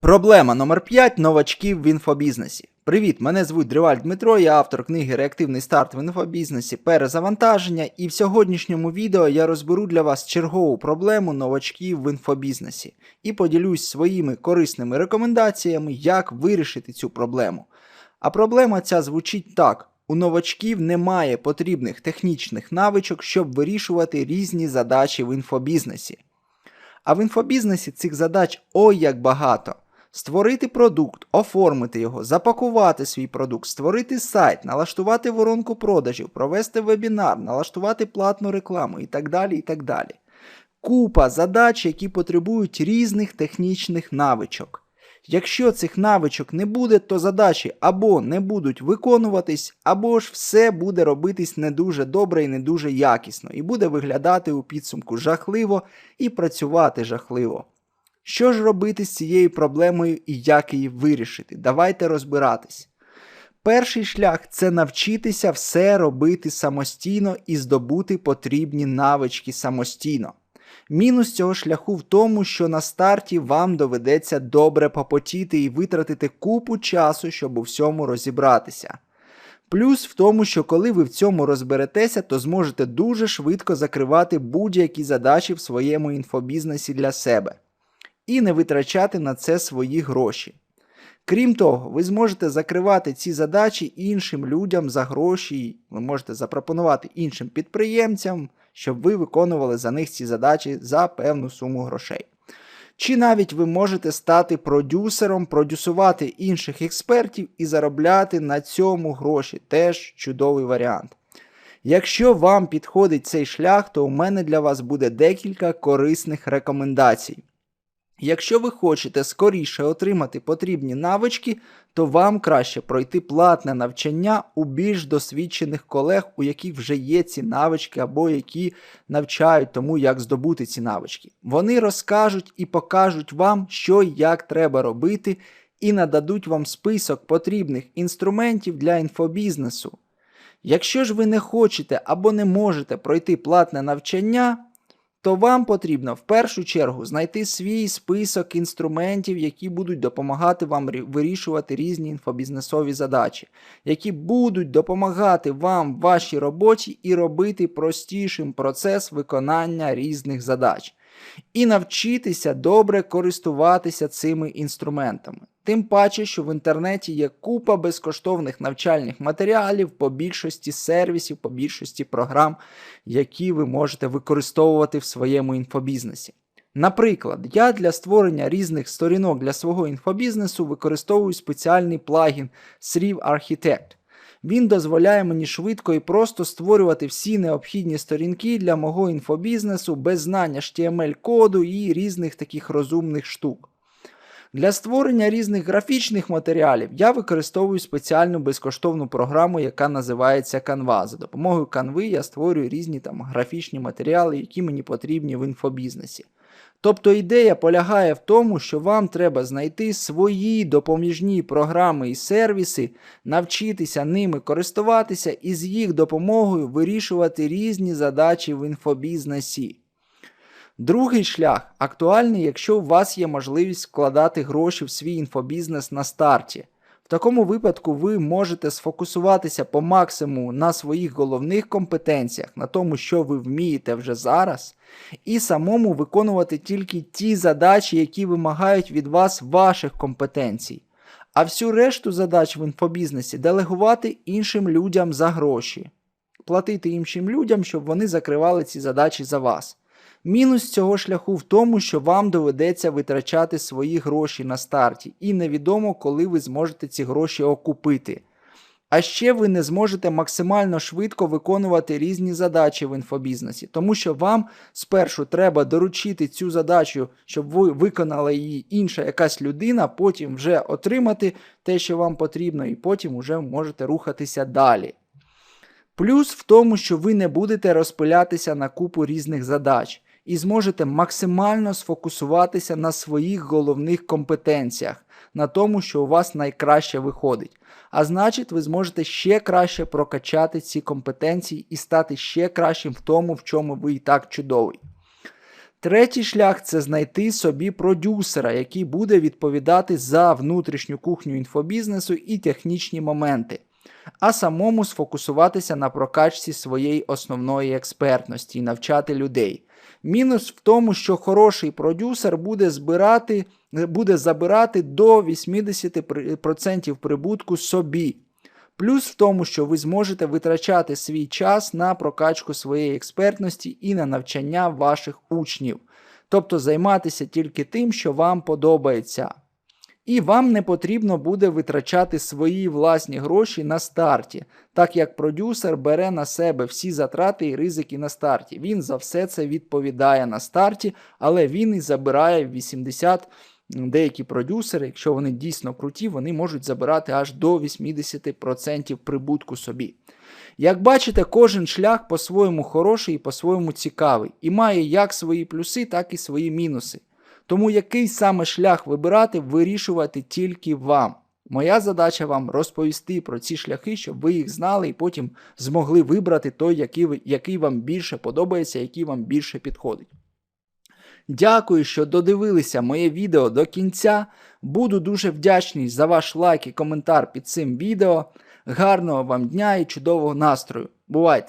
Проблема номер 5 новачків в інфобізнесі. Привіт, мене звуть Дриваль Дмитро, я автор книги Реактивний старт в інфобізнесі Перезавантаження, і в сьогоднішньому відео я розберу для вас чергову проблему новачків в інфобізнесі і поділюсь своїми корисними рекомендаціями, як вирішити цю проблему. А проблема ця звучить так: у новачків немає потрібних технічних навичок, щоб вирішувати різні задачі в інфобізнесі. А в інфобізнесі цих задач ой як багато. Створити продукт, оформити його, запакувати свій продукт, створити сайт, налаштувати воронку продажів, провести вебінар, налаштувати платну рекламу і так далі. і так далі. Купа задач, які потребують різних технічних навичок. Якщо цих навичок не буде, то задачі або не будуть виконуватись, або ж все буде робитись не дуже добре і не дуже якісно, і буде виглядати у підсумку жахливо і працювати жахливо. Що ж робити з цією проблемою і як її вирішити? Давайте розбиратись. Перший шлях це навчитися все робити самостійно і здобути потрібні навички самостійно. Мінус цього шляху в тому, що на старті вам доведеться добре попотіти і витратити купу часу, щоб у всьому розібратися. Плюс в тому, що коли ви в цьому розберетеся, то зможете дуже швидко закривати будь-які задачі в своєму інфобізнесі для себе і не витрачати на це свої гроші. Крім того, ви зможете закривати ці задачі іншим людям за гроші, ви можете запропонувати іншим підприємцям, щоб ви виконували за них ці задачі за певну суму грошей. Чи навіть ви можете стати продюсером, продюсувати інших експертів і заробляти на цьому гроші теж чудовий варіант. Якщо вам підходить цей шлях, то у мене для вас буде декілька корисних рекомендацій. Якщо ви хочете скоріше отримати потрібні навички, то вам краще пройти платне навчання у більш досвідчених колег, у яких вже є ці навички, або які навчають тому, як здобути ці навички. Вони розкажуть і покажуть вам, що і як треба робити, і нададуть вам список потрібних інструментів для інфобізнесу. Якщо ж ви не хочете або не можете пройти платне навчання, то вам потрібно в першу чергу знайти свій список інструментів, які будуть допомагати вам вирішувати різні інфобізнесові задачі, які будуть допомагати вам в вашій роботі і робити простішим процес виконання різних задач. І навчитися добре користуватися цими інструментами. Тим паче, що в інтернеті є купа безкоштовних навчальних матеріалів по більшості сервісів, по більшості програм, які ви можете використовувати в своєму інфобізнесі. Наприклад, я для створення різних сторінок для свого інфобізнесу використовую спеціальний плагін Sriv Architect. Він дозволяє мені швидко і просто створювати всі необхідні сторінки для мого інфобізнесу без знання HTML-коду і різних таких розумних штук. Для створення різних графічних матеріалів я використовую спеціальну безкоштовну програму, яка називається Canva. За допомогою Canva я створюю різні там графічні матеріали, які мені потрібні в інфобізнесі. Тобто ідея полягає в тому, що вам треба знайти свої допоміжні програми і сервіси, навчитися ними користуватися і з їх допомогою вирішувати різні задачі в інфобізнесі. Другий шлях актуальний, якщо у вас є можливість вкладати гроші в свій інфобізнес на старті. В такому випадку ви можете сфокусуватися по максимуму на своїх головних компетенціях, на тому, що ви вмієте вже зараз, і самому виконувати тільки ті задачі, які вимагають від вас ваших компетенцій. А всю решту задач в інфобізнесі делегувати іншим людям за гроші, платити іншим людям, щоб вони закривали ці задачі за вас. Мінус цього шляху в тому, що вам доведеться витрачати свої гроші на старті, і невідомо, коли ви зможете ці гроші окупити. А ще ви не зможете максимально швидко виконувати різні задачі в інфобізнесі, тому що вам спершу треба доручити цю задачу, щоб ви виконала її інша якась людина, потім вже отримати те, що вам потрібно, і потім вже можете рухатися далі. Плюс в тому, що ви не будете розпилятися на купу різних задач і зможете максимально сфокусуватися на своїх головних компетенціях, на тому, що у вас найкраще виходить. А значить, ви зможете ще краще прокачати ці компетенції і стати ще кращим в тому, в чому ви і так чудовий. Третій шлях це знайти собі продюсера, який буде відповідати за внутрішню кухню інфобізнесу і технічні моменти, а самому сфокусуватися на прокачці своєї основної експертності і навчати людей. Мінус в тому, що хороший продюсер буде збирати, буде забирати до 80% прибутку собі. Плюс в тому, що ви зможете витрачати свій час на прокачку своєї експертності і на навчання ваших учнів, тобто займатися тільки тим, що вам подобається. І вам не потрібно буде витрачати свої власні гроші на старті, так як продюсер бере на себе всі затрати і ризики на старті. Він за все це відповідає на старті, але він і забирає 80 деякі продюсери, якщо вони дійсно круті, вони можуть забирати аж до 80% прибутку собі. Як бачите, кожен шлях по-своєму хороший і по-своєму цікавий, і має як свої плюси, так і свої мінуси. Тому який саме шлях вибирати, вирішувати тільки вам. Моя задача вам розповісти про ці шляхи, щоб ви їх знали і потім змогли вибрати той, який, який вам більше подобається, який вам більше підходить. Дякую, що додивилися моє відео до кінця. Буду дуже вдячний за ваш лайк і коментар під цим відео. Гарного вам дня і чудового настрою. Бувайте!